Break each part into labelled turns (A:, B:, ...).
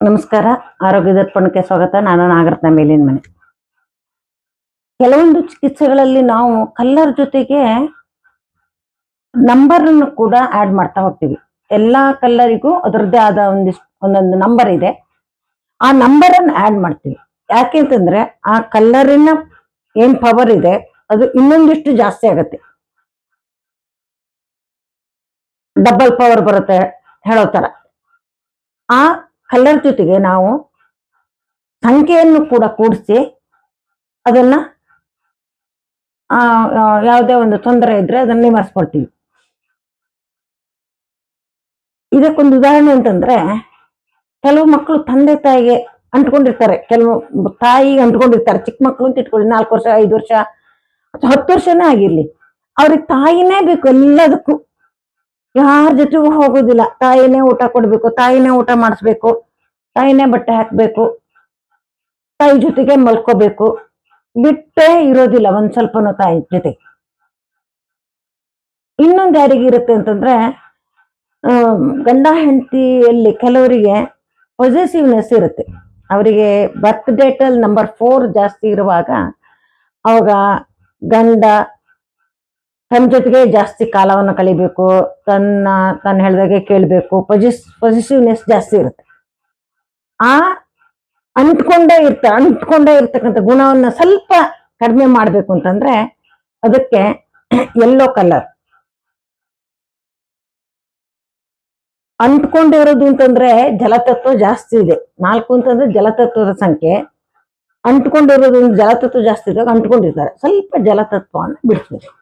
A: ನಮಸ್ಕಾರ ಆರೋಗ್ಯ ದರ್ಪಣಕ್ಕೆ ಸ್ವಾಗತ. ನಾನು ನಾಗರತ್ನ ಮೇಲಿನ ಮನೆ. ಕೆಲವೊಂದು ಚಿಕಿತ್ಸೆಗಳಲ್ಲಿ ನಾವು ಕಲ್ಲರ್ ಜೊತೆಗೆ ನಂಬರ್ ಕೂಡ ಆಡ್ ಮಾಡ್ತಾ ಹೋಗ್ತೀವಿ. ಎಲ್ಲಾ ಕಲ್ಲರಿಗೂ ಅದರದ್ದೇ ಆದ ಒಂದಿಷ್ಟು, ಒಂದೊಂದು ನಂಬರ್ ಇದೆ. ಆ ನಂಬರ್ ಅನ್ನು ಆಡ್ ಮಾಡ್ತೀವಿ. ಯಾಕೆಂತಂದ್ರೆ ಆ ಕಲ್ಲರಿನ ಏನ್ ಪವರ್ ಇದೆ, ಅದು ಇನ್ನೊಂದಿಷ್ಟು ಜಾಸ್ತಿ ಆಗತ್ತೆ. ಡಬಲ್ ಪವರ್ ಬರುತ್ತೆ ಹೇಳೋ ತರ. ಆ ಕಲರ್ ಜೊತೆಗೆ ನಾವು ಸಂಖ್ಯೆಯನ್ನು ಕೂಡ ಕೂಡಿಸಿ ಅದನ್ನ ಯಾವುದೇ ಒಂದು ತೊಂದರೆ ಇದ್ರೆ ಅದನ್ನ ನಿವಾರಿಸ್ಕೊಳ್ತೀವಿ. ಇದಕ್ಕೊಂದು ಉದಾಹರಣೆ ಅಂತಂದ್ರೆ, ಕೆಲವು ಮಕ್ಕಳು ತಂದೆ ತಾಯಿಗೆ ಅಂಟ್ಕೊಂಡಿರ್ತಾರೆ. ಕೆಲವು ತಾಯಿಗೆ ಅಂಟ್ಕೊಂಡಿರ್ತಾರೆ. ಚಿಕ್ಕ ಮಕ್ಕಳು ಅಂತ ಇಟ್ಕೊಳ್ಳಿ, ನಾಲ್ಕು ವರ್ಷ, ಐದು ವರ್ಷ, ಹತ್ತು ವರ್ಷನೇ ಆಗಿರ್ಲಿ. ಅವ್ರಿಗೆ ತಾಯಿನೇ ಬೇಕು ಎಲ್ಲದಕ್ಕೂ. ಯಾರ ಜೊತೆಗೂ ಹೋಗೋದಿಲ್ಲ. ತಾಯಿನೇ ಊಟ ಕೊಡ್ಬೇಕು, ತಾಯಿನೇ ಊಟ ಮಾಡಿಸ್ಬೇಕು, ತಾಯಿನೇ ಬಟ್ಟೆ ಹಾಕ್ಬೇಕು, ತಾಯಿ ಜೊತೆಗೆ ಮಲ್ಕೋಬೇಕು. ಬಿಟ್ಟೇ ಇರೋದಿಲ್ಲ ಒಂದ್ ಸ್ವಲ್ಪನೂ ತಾಯಿ ಜೊತೆ. ಇನ್ನೊಂದು ಯಾರಿಗೆ ಇರುತ್ತೆ ಅಂತಂದ್ರೆ ಗಂಡ ಹೆಂಡತಿಯಲ್ಲಿ ಕೆಲವರಿಗೆ ಪೊಸೆಸಿವ್ನೆಸ್ ಇರುತ್ತೆ. ಅವರಿಗೆ ಬರ್ತ್ ಡೇಟ್ ಅಲ್ಲಿ ನಂಬರ್ ಫೋರ್ ಜಾಸ್ತಿ ಇರುವಾಗ, ಅವಾಗ ಗಂಡ ತನ್ನ ಜೊತೆಗೆ ಜಾಸ್ತಿ ಕಾಲವನ್ನು ಕಳಿಬೇಕು, ತನ್ನ ತನ್ನ ಹೇಳಿದಾಗೆ ಕೇಳಬೇಕು. ಪೊಸಿಸ್ ಪೊಸಿಸಿವ್ನೆಸ್ ಜಾಸ್ತಿ ಇರುತ್ತೆ. ಆ ಅಂಟ್ಕೊಂಡೇ ಇರ್ತ, ಅಂಟ್ಕೊಂಡೇ ಇರ್ತಕ್ಕಂಥ ಗುಣವನ್ನ ಸ್ವಲ್ಪ ಕಡಿಮೆ ಮಾಡಬೇಕು ಅಂತಂದ್ರೆ ಅದಕ್ಕೆ ಎಲ್ಲೋ ಕಲರ್ ಅಂಟ್ಕೊಂಡಿರೋದು ಅಂತಂದ್ರೆ ಜಲತತ್ವ ಜಾಸ್ತಿ ಇದೆ. ನಾಲ್ಕು ಅಂತಂದ್ರೆ ಜಲತತ್ವದ ಸಂಖ್ಯೆ. ಅಂಟ್ಕೊಂಡಿರೋದು ಜಲತತ್ವ ಜಾಸ್ತಿ ಇದ್ದಾಗ ಅಂಟ್ಕೊಂಡಿರ್ತಾರೆ. ಸ್ವಲ್ಪ ಜಲತತ್ವವನ್ನು ಬಿಡಿಸ್ಬೇಕು.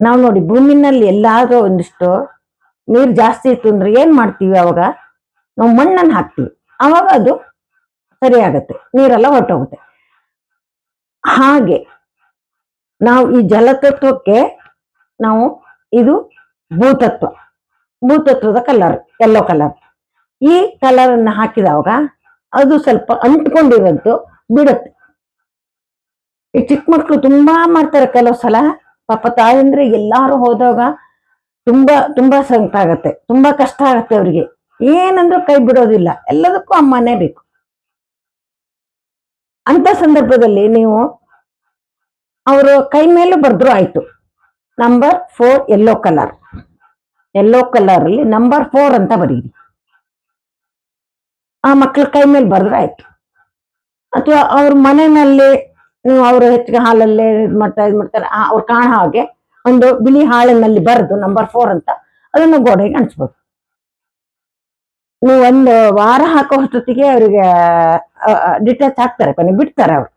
A: ನಾವು ನೋಡಿ ಭೂಮಿನಲ್ಲಿ ಎಲ್ಲಾದ್ರೂ ಒಂದಿಷ್ಟು ನೀರು ಜಾಸ್ತಿ ಇತ್ತು ಅಂದ್ರೆ ಏನ್ ಮಾಡ್ತೀವಿ ಅವಾಗ? ನಾವು ಮಣ್ಣನ್ನು ಹಾಕ್ತೀವಿ. ಅವಾಗ ಅದು ಸರಿ ಆಗತ್ತೆ ನೀರೆಲ್ಲ ಹೊರಟೋಗುತ್ತೆ. ಹಾಗೆ ನಾವು ಈ ಜಲತತ್ವಕ್ಕೆ ನಾವು ಇದು ಭೂತತ್ವ. ಭೂತತ್ವದ ಕಲರ್ ಎಲ್ಲೋ ಕಲರ್ ಈ ಕಲರ್ ಅನ್ನ ಹಾಕಿದಾಗ ಅದು ಸ್ವಲ್ಪ ಅಂಟ್ಕೊಂಡಿರೋದು ಬಿಡುತ್ತೆ. ಈ ಚಿಕ್ಕ ಮಕ್ಕಳು ತುಂಬಾ ಮಾಡ್ತಾರೆ ಕೆಲವು ಸಲ. ಪಾಪ ತಾಯಂದ್ರೆ ಎಲ್ಲಾರು ಹೋದಾಗ ತುಂಬಾ ತುಂಬಾ ಸಂಕಟ ಆಗತ್ತೆ. ತುಂಬಾ ಕಷ್ಟ ಆಗತ್ತೆ ಅವ್ರಿಗೆ. ಏನಂದ್ರೂ ಕೈ ಬಿಡೋದಿಲ್ಲ. ಎಲ್ಲದಕ್ಕೂ ಅಮ್ಮನೇ ಬೇಕು. ಅಂತ ಸಂದರ್ಭದಲ್ಲಿ ನೀವು ಅವರು ಕೈ ಮೇಲೆ ಬರೆದ್ರು ಆಯ್ತು. Number four yellow colour yellow colour ಅಲ್ಲಿ ನಂಬರ್ ಫೋರ್ ಅಂತ ಬರೀರಿ. ಆ ಮಕ್ಕಳ ಕೈ ಮೇಲೆ ಬರೆದ್ರೆ ಆಯ್ತು ಅಥವಾ ಅವ್ರ ಮನೆಯಲ್ಲಿ ಅವರು ಹೆಚ್ಚಿಗೆ ಹಾಲಲ್ಲೇ ಇದು ಮಾಡ್ತಾ ಇದು ಮಾಡ್ತಾರೆ. ಅವ್ರು ಕಾಣ ಹಾಗೆ ಒಂದು ಬಿಳಿ ಹಾಳಿನಲ್ಲಿ ಬರೆದು ನಂಬರ್ ಫೋರ್ ಅಂತ ಅದನ್ನ ಗೋಡೆಗೆ ಅಣಿಸ್ಬೋದು ನೀವು ಒಂದು ವಾರ ಹಾಕೋ ಅಷ್ಟೊತ್ತಿಗೆ ಅವರಿಗೆ ಡಿಟ್ಯಾಚ್ ಆಗ್ತಾರೆ, ಕೊನೆ ಬಿಡ್ತಾರೆ ಅವ್ರು.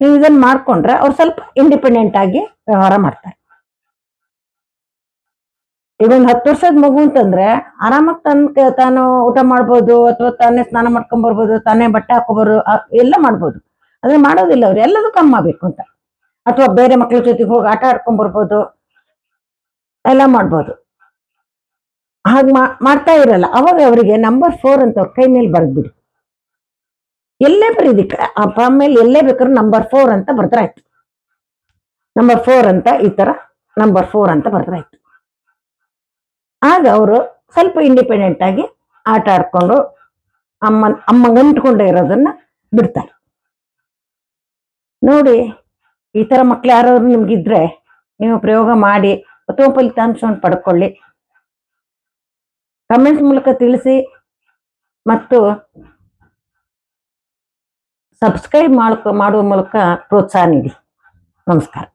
A: ನೀವು ಇದನ್ನ ಮಾಡ್ಕೊಂಡ್ರೆ ಅವ್ರು ಸ್ವಲ್ಪ ಇಂಡಿಪೆಂಡೆಂಟ್ ಆಗಿ ವ್ಯವಹಾರ ಮಾಡ್ತಾರೆ. ಇದೊಂದು ಹತ್ತು ವರ್ಷದ ಮಗು ಅಂತಂದ್ರೆ ಆರಾಮಾಗಿ ತನ್ ತಾನು ಊಟ ಮಾಡ್ಬೋದು ಅಥವಾ ತಾನೇ ಸ್ನಾನ ಮಾಡ್ಕೊಂಡ್ ಬರ್ಬೋದು, ತಾನೇ ಬಟ್ಟೆ ಹಾಕೋಬರು ಎಲ್ಲ ಮಾಡ್ಬೋದು. ಆದ್ರೆ ಮಾಡೋದಿಲ್ಲ ಅವ್ರು. ಎಲ್ಲದಕ್ಕೂ ಅಮ್ಮ ಬೇಕು ಅಂತ. ಅಥವಾ ಬೇರೆ ಮಕ್ಳ ಜೊತೆಗೆ ಹೋಗಿ ಆಟ ಆಡ್ಕೊಂಡ್ ಬರ್ಬೋದು. ಎಲ್ಲ ಮಾಡ್ಬೋದು. ಹಾಗೆ ಮಾಡ್ತಾ ಇರಲ್ಲ. ಅವಾಗ ಅವರಿಗೆ ನಂಬರ್ ಫೋರ್ ಅಂತ ಅವ್ರ ಕೈ ಮೇಲೆ ಬರೆದ್ಬಿಡಿ. ಎಲ್ಲೇ ಬರೀದಿ ಅಪ್ಪ ಮೇಲೆ ಎಲ್ಲೇ ಬೇಕಾದ್ರೂ ನಂಬರ್ ಫೋರ್ ಅಂತ ಬರ್ದ್ರೆ ಆಯ್ತು ನಂಬರ್ ಫೋರ್ ಅಂತ ಈ ಥರ ನಂಬರ್ ಫೋರ್ ಅಂತ ಬರ್ದ್ರೆ ಆಯ್ತು ಆಗ ಅವರು ಸ್ವಲ್ಪ ಇಂಡಿಪೆಂಡೆಂಟ್ ಆಗಿ ಆಟ ಆಡ್ಕೊಂಡು ಅಮ್ಮ ಅಮ್ಮ ಗಂಟ್ಕೊಂಡೇ ಇರೋದನ್ನ ಬಿಡ್ತಾರೆ. ನೋಡಿ, ಈ ಥರ ಮಕ್ಳು ಯಾರಾದ್ರು ನಿಮ್ಗಿದ್ರೆ ನೀವು ಪ್ರಯೋಗ ಮಾಡಿ ಉತ್ತಮ ಫಲಿತಾಂಶವನ್ನು ಪಡ್ಕೊಳ್ಳಿ. ಕಮೆಂಟ್ಸ್ ಮೂಲಕ ತಿಳಿಸಿ ಮತ್ತು ಸಬ್ಸ್ಕ್ರೈಬ್ ಮಾಡ್ಕೊ, ಮಾಡುವ ಮೂಲಕ ಪ್ರೋತ್ಸಾಹ ನೀಡಿ. ನಮಸ್ಕಾರ.